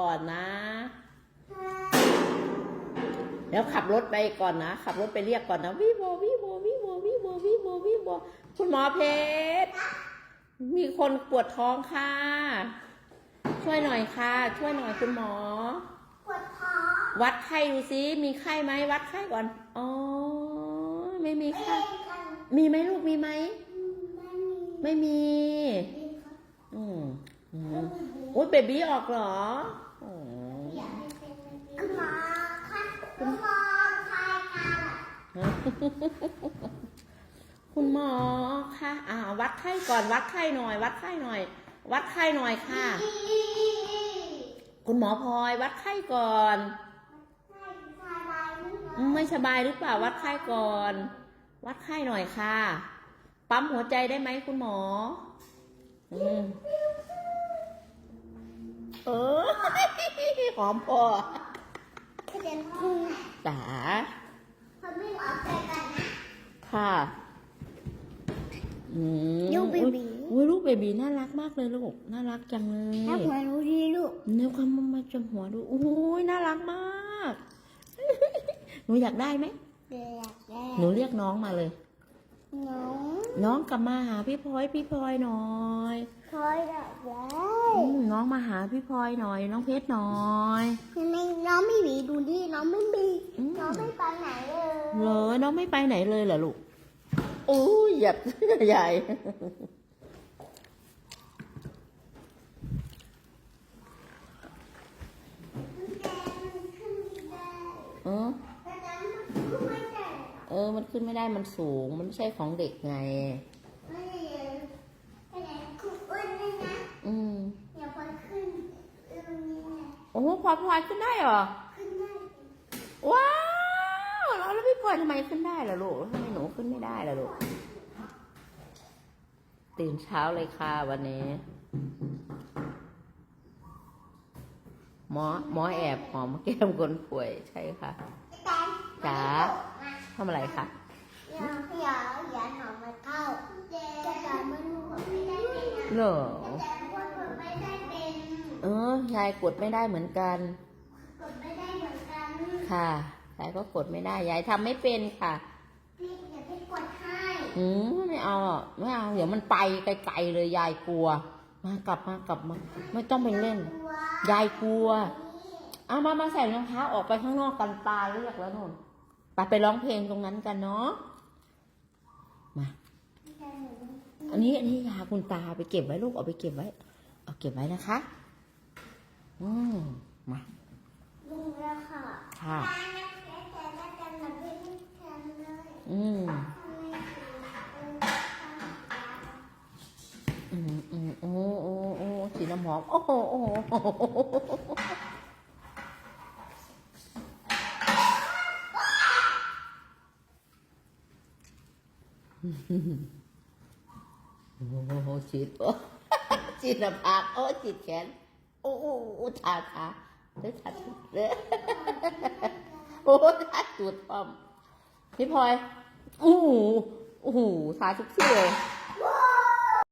ก่อนนะ เดี๋ยวขับรถไปก่อนนะ ขับรถไปเรียกก่อนนะวิโววิโววิโววิโววิโววิโวคุณหมอเพชรมีคนปวดท้องค่ะ ช่วยหน่อยค่ะ ช่วยหน่อยคุณหมอ ปวดท้อง วัดไข้ดูซิ มีไข้ไหมวัดไข้ก่อน อ๋อ ไม่มีเอไข้งกันมีไหมลูกมีไหม ไม่มี ไม่มีดีครับอืม อืแล้วมมันดีอุ้ยเบบี้ออกเหรออ๋ออยากให้เป็นแบบนี้คุณหมอค่ะคุณหมอใครกันคุณหมอค่ะอ่าวัดไข้ก่อนวัดไข้หน่อย วัดไข้หน่อย วัดไข้หน่อยค่ะ คุณหมอพลอยวัดไข้ก่อน ไม่สบายหรือเปล่าวัดไข้ก่อน วัดไข้หน่อยค่ะ ปั๊มหัวใจได้ไหมคุณหมอ อืม เออหอมพอเขาเรียนห้องจ๋าเขาไม่ออกใจกันนะค่ะอืมลูกเบบีอุ้ยลูกเบบีน่ารักมากเลยลูก น่ารักจังเลยถ้าหัวรู้ดีลูกเนื้อความมามาจมหัวดูโอ้ยน่ารักมาก หนูอยากได้ไหมเดี๋ยวอยากได้หนูเรียกน้องมาเลย น้อง น้องกลับมาหาพี่พลอยพี่พลอยหน่อยคอยอยากได้อืมน้องมาหาพี่พลอยหน่อย น้องเพชรหน่อยทำไมน้องไม่มีดูดิน้องไม่มีอืมน้องไม่ไปไหนเลยเหรอน้องไม่ไปไหนเลยเหรอลูกโอ้ยเหยียบใหญ่ แต่มันขึ้นไม่ได้ เออ แต่นั้นมันขึ้นไม่ได้ เออ มันขึ้นไม่ได้มันสูง มันไม่ใช่ของเด็กไงไม่ได้ไม่ได้คุณอ้วนด้วยนะอืมอย่าพอขึ้นตรงนี้นะโอ้โหพลอยพลอยขึ้นได้เหรอขึ้นได้ว้าวแล้วแล้วพี่พลอยทำไมขึ้นได้ล่ะลูกแล้วทำไมหนูขึ้นไม่ได้ล่ะลูก ตื่นเช้าเลยค่ะวันนี้หมอหมอแอบหอมแก้มคนป่วยใช่ค่ะแต่ จ๋าทำอะไรคะอย่าอย่าอย่าหนอมาเข้าแต่แต่มันไม่ได้เป็นนะเหรอแต่ว่าคนไม่ได้เป็นเออยายกดไม่ได้เหมือนกัน กดไม่ได้เหมือนกัน ค่ะยายก็กดไม่ได้ ยายทำไม่เป็นค่ะพี่อย่าไปกดให้อืมไม่เอาไม่เอา เดี๋ยวมันไปไกลๆเลยยายกลัว มากลับมากลับมา ไม่ต้องไปเล่น ยายกลัวเอามามาใส่รองเท้าออกไปข้างนอกกันตาเรียกแล้วนู่น ปไปร้องเพลงตรงนั้นกันเนาะ มา อันนี้อันนี้ยาคุณตาไปเก็บไว้ลูกเอาไปเก็บไว้ เอาเก็บไว้นะคะ อืมมาลุงแล้วค่ะค่ะตาเนี่ยแต่แต่ละแต่ละไม่ได้ทำเลยอืมทำไมถึงเออทำแบบอืมอืมโอ้โอ้โอ้สีน้ำหอม โอ้โห โอ้โหโอ้โอ้โหฉีดโอ้ฉีดหน้าผากโอ้ฉีดแขน โอ้โอ้ชาขาเด้อชาเด้อโอ้ชาตูดป้อมพี่พลอยโอ้โหโอ้โหทาทุกที่เลย